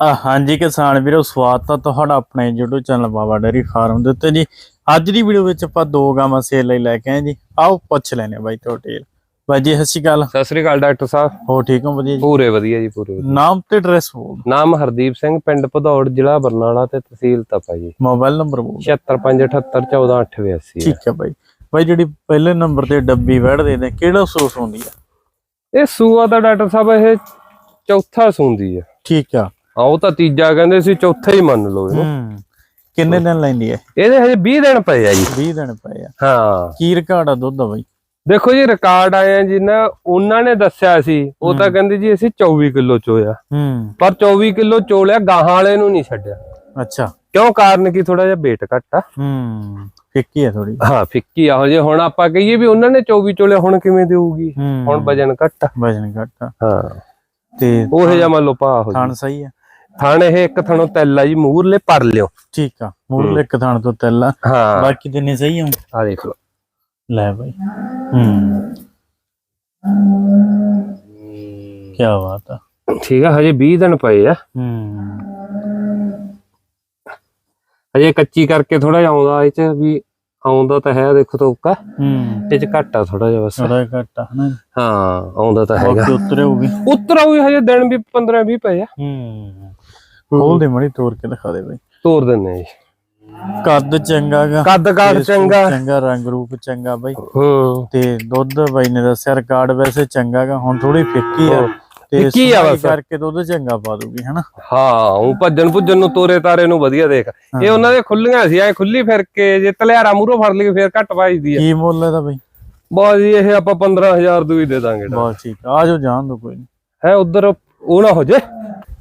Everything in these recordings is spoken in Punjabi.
ਹਾਂਜੀ ਕਿਸਾਨ ਵੀਰੋ ਸਵਾਗਤ ਆ ਤੁਹਾਡਾ ਆਪਣੇ YouTube channel Baba dairy farm ਦੇ ਉੱਤੇ ਜੀ। ਅੱਜ ਦੀ ਵੀਡੀਓ ਵਿੱਚ ਆਪਾਂ ਦੋ ਗਾਵਾਂ ਸੇਲ ਲਈ ਲੈ ਕੇ ਆਏ ਜੀ। ਆਓ ਪੁੱਛ ਲੈਨੇ ਬਾਈ ਟੋਟੇਲ ਬਾਈ ਜੀ ਸਤਿ ਸ਼੍ਰੀ ਅਕਾਲ। ਸਤਿ ਸ੍ਰੀ ਅਕਾਲ ਡਾਕਟਰ ਸਾਹਿਬ। ਹੋ ਠੀਕ ਹੋ ਵਧੀਆ ਜੀ? ਪੂਰੇ ਵਧੀਆ ਜੀ ਪੂਰੇ ਵਧੀਆ। ਨਾਮ ਤੇ ਐਡਰੈਸ ਬੋਲ ਨਾਮ ਹਰਦੀਪ ਸਿੰਘ ਪਿੰਡ ਭਦੌੜ ਜ਼ਿਲ੍ਹਾ ਬਰਨਾਲਾ ਤੇ ਤਹਿਸੀਲ ਤਪਾ ਜੀ। ਮੋਬਾਈਲ ਨੰਬਰ ਬੋਲ 7558141882 ਠੀਕ ਹੈ ਬਾਈ। ਬਾਈ ਜਿਹੜੀ ਪਹਿਲੇ ਨੰਬਰ ਤੇ ਡੱਬੀ ਵੜਦੇ ਨੇ ਕਿਹੜਾ ਸੋਸ ਹੁੰਦੀ ਆ? ਇਹ ਸੂਆ ਦਾ ਡਾਕਟਰ ਸਾਹਿਬ ਇਹ ਚੌਥਾ ਸੂੰਦੀ ਆ। ਠੀਕ ਆ। ਆ ਉਹ ਤਾਂ ਤੀਜਾ ਕਹਿੰਦੇ ਸੀ ਚੌਥਾ ਹੀ ਮੰਨ ਲਓ ਇਹਨੂੰ। ਹੂੰ ਕਿੰਨੇ ਦਿਨ ਲੈਂਦੀ ਹੈ? ਇਹਦੇ ਹਜੇ 20 ਦਿਨ ਪਏ ਆ ਜੀ। 20 ਦਿਨ ਪਏ ਆ। ਹਾਂ। ਕੀ ਰਿਕਾਰਡ ਆ ਦੁੱਧ ਦਾ ਬਾਈ? ਦੇਖੋ ਜੀ ਰਿਕਾਰਡ ਆਏ ਆ ਜਿੰਨਾ ਉਹਨਾਂ ਨੇ ਦੱਸਿਆ ਸੀ ਉਹ ਤਾਂ ਕਹਿੰਦੇ ਜੀ ਅਸੀਂ 24 ਕਿਲੋ ਚੋਇਆ। ਹੂੰ। ਪਰ 24 ਕਿਲੋ ਚੋਲਿਆ ਗਾਹਾਂ ਵਾਲੇ ਨੂੰ ਨਹੀਂ ਛੱਡਿਆ। ਅੱਛਾ। ਕਿਉਂ? ਕਾਰਨ ਕੀ? ਥੋੜਾ ਜਿਹਾ weight ਘੱਟ ਆ। ਹੂੰ ਫਿੱਕੀ ਆ ਥੋੜੀ ਹਾਂ ਫਿੱਕੀ ਆ। ਜੇ ਹੁਣ ਆਪਾਂ ਕਹੀਏ ਵੀ ਉਹਨਾਂ ਨੇ 24 ਚੋਲੇ ਹੁਣ ਕਿਵੇਂ ਦੇਊਗੀ? ਹੂੰ। ਹੁਣ ਵਜਨ ਘੱਟ ਆ। ਵਜਨ ਘੱਟ ਆ। ਹਾਂ। ਤੇ ਉਹ ਜਿਹਾ ਮੰਨ ਲਓ ਪਾ ਹੋ ਥਣ ਸਹੀ ਆ। ਥਣ ਇਹ ਇੱਕ ਥਣੋਂ ਤੈਲ ਆ ਜੀ ਮੂਰਲੇ ਪਰ ਲਿਓ ਠੀਕ ਆ ਮੂਰਲੇ ਇੱਕ ਥਣ ਤੋਂ ਤੈਲਾ ਹਾਂ। ਬਾਕੀ ਨਹੀਂ ਸਹੀ ਆ ਆ ਦੇਖ ਲਓ। ਲੈ ਬਾਈ। ਹੂੰ। ਕੀ ਬਾਤ ਆ। ਠੀਕ ਆ ਹਜੇ 20 ਦਿਨ ਪਏ ਆ। ਹੂੰ। ਹਜੇ ਕੱਚੀ ਕਰਕੇ ਥੋੜਾ ਜਿਹਾ ਆਉਂਦਾ ਇਹ ਚ ਵੀ ਆਉਂਦਾ ਤਾਂ ਹੈ ਦੇਖੋ ਤੋਕਾ ਹੂੰ। ਇਹ ਚ ਘੱਟ ਥੋੜਾ ਜਿਹਾ ਬਸ। ਥੋੜਾ ਘੱਟ ਹਨਾ। ਹਾਂ ਆਉਂਦਾ ਤਾਂ ਹੈਗਾ। ਉਤਰੇ ਹੋਊਗੀ। ਉੱਤਰ ਆਉਗੀ ਹਜੇ ਦਿਨ ਵੀ 15 20 ਪਏ ਆ। ਹੂੰ। ਖੋਲ ਦੇ ਮੜੀ ਤੋੜ ਕੇ ਦਿਖਾ ਦੇ ਬਾਈ। ਤੋਰ ਦਿੰਨੇ ਆ ਜੀ। ਕੱਦ ਚੰਗਾ ਗਾ। ਕੱਦ ਫੂਸ ਚੰਗਾ। ਚੰਗਾ ਰੰਗ ਰੂਪ ਚੰਗਾ ਬਾਈ। ਹੂੰ। ਤੇ ਦੁੱਧ ਬਾਈ ਨੇ ਦੱਸਿਆ ਰਿਕਾਰਡ ਵੈਸੇ ਚੰਗਾ ਗਾ ਹੁਣ ਥੋੜੀ ਫਿੱਕੀ ਆ। ਤੇ ਫਿੱਕੀ ਆ ਬਸ। ਕਰਕੇ ਦੁੱਧ ਚੰਗਾ ਪਾ ਦੂਗੀ ਹਨਾ? ਹਾਂ ਉਹ ਭੱਜਣ ਭੁੱਜਣ ਨੂੰ ਤੋਰੇ ਤਾਰੇ ਨੂੰ ਵਧੀਆ ਦੇਖ। ਇਹ ਉਹਨਾਂ ਦੇ ਖੁੱਲੀਆਂ ਸੀ ਐ ਖੁੱਲੀ ਫਿਰ ਕੇ ਜੇ ਤਲਿਆਰਾ ਮੂਰੋਂ ਫੜ ਲਈ ਫੇਰ ਘੱਟ ਵੱਜਦੀ ਆ। ਕੀ ਮੁੱਲ ਇਹਦਾ ਬਾਈ? ਬਹੁਤ ਜੀ ਇਹ ਆਪਾਂ 15000 ਦੂਈ ਦੇ ਦਾਂਗੇ। ਬਹੁਤ ਠੀਕ ਆ ਜਾਣ ਦੋ ਕੋਈ ਨਹੀਂ ਹੈ ਉਧਰ ਉਹ ਨਾ ਹੋ ਜੇ।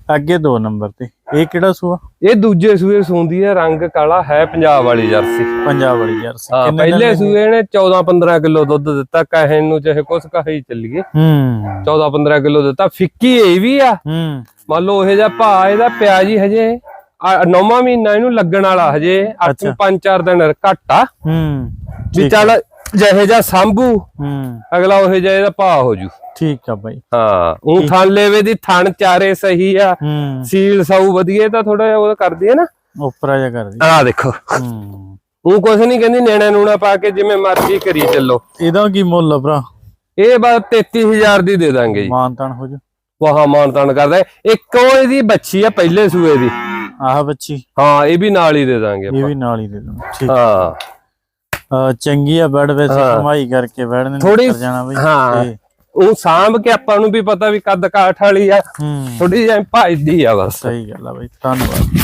ਅੱਗੇ ਦੋ ਨੰਬਰ ਤੇ। ਇਹ ਕਿਹੜਾ ਸੂਆ? ਇਹ ਦੂਜੇ ਸੂਏ ਸੂੰਦੀ ਹੈ ਰੰਗ ਕਾਲਾ ਹੈ ਪੰਜਾਬ ਵਾਲੀ ਜਰਸੀ। ਪੰਜਾਬ ਵਾਲੀ ਹਾਂ ਪਹਿਲੇ ਸੂਏ ਨੇ 14 15 ਕਿਲੋ ਦੁੱਧ ਦਿੱਤਾ ਕਹੇ ਨੂੰ ਚਾਹੇ ਕੁਛ ਕਹੇ ਚੱਲੀਏ। ਹੂੰ। 14 15 ਕਿਲੋ ਦਿੱਤਾ ਫਿੱਕੀ ਇਹ ਵੀ ਆ। ਹੂੰ। ਮੰਨ ਲਓ ਇਹ ਜਿਹਾ ਭਾ ਇਹਦਾ ਪਿਆ ਜੀ ਹਜੇ ਨੌਵਾਂ ਮਹੀਨਾ ਇਹਨੂੰ ਲੱਗਣ ਵਾਲਾ ਹਜੇ 8 5-4 ਦਿਨ ਘੱਟ ਆ। ਹੂੰ। ਵੀ ਚੱਲ ਜਿਹੇ ਜਿਹਾ ਸੰਭੂ ਹੂੰ। ਅਗਲਾ ਉਹ ਜਿਹਾ ਇਹਦਾ ਭਾ ਹੋ ਜੂ। ਠੀਕ ਆ ਬਾਈ। ਹਾਂ ਉਹ ਥਣ ਲੈਵੇ ਦੀ ਥਣ ਚਾਰੇ ਸਹੀ ਆ ਸੀਲ ਸਾਊ ਵਧੀਆ ਤਾਂ ਥੋੜਾ ਜਿਹਾ ਉਹ ਕਰਦੀ ਹੈ ਨਾ। ਉਪਰਾ ਜਾ ਕਰਦੀ। ਆ ਦੇਖੋ। ਹੂੰ। ਉਹ ਕੁਛ ਨਹੀਂ ਕਹਿੰਦੀ ਨੈਣਾ ਨੂਣਾ ਪਾ ਕੇ ਜਿਵੇਂ ਮਰਜ਼ੀ ਕਰੀ ਚੱਲੋ। ਇਹਦਾ ਕੀ ਮੁੱਲ ਆ ਭਰਾ? ਇਹ ਬਸ 33000 ਦੀ ਦੇ ਦਾਂਗੇ ਜੀ। ਮਾਨਤਾਨ ਹੋ ਜਾ। ਵਾਹ ਮਾਨ ਤਾਨ ਕਰਦਾ। ਇੱਕ ਇਹਦੀ ਬੱਚੀ ਆ ਪਹਿਲੇ ਸੂਏ ਦੀ। ਆਹ ਬੱਚੀ। ਹਾਂ ਇਹ ਵੀ ਨਾਲ ਹੀ ਦੇ ਦਾਂਗੇ ਇਹ ਆਪਾਂ। ਵੀ ਨਾਲ ਹੀ ਦੇ ਦੂੰ ਠੀਕ। ਹਾਂ। ਚੰਗੀ ਆ ਬੈਡ ਵੈਸੇ ਹਾਂ। ਕਮਾਈ ਕਰਕੇ ਬੈਡ ਨੇ ਥੋੜੀ- ਨਿਕਲ ਜਾਣਾ ਬਈ ਹਾਂ। ਤੇ- ਉਹ ਸਾਂਭ ਕੇ ਆਪਾਂ ਨੂੰ ਵੀ ਪਤਾ ਵੀ ਕੱਦ ਕਾਠ ਵਾਲੀ ਆ ਹੂੰ ਥੋੜੀ ਜਿਹੀ ਭਜਦੀ ਆ ਬਸ ਸਹੀ ਗੱਲ ਆ ਬਈ ਧੰਨਵਾਦ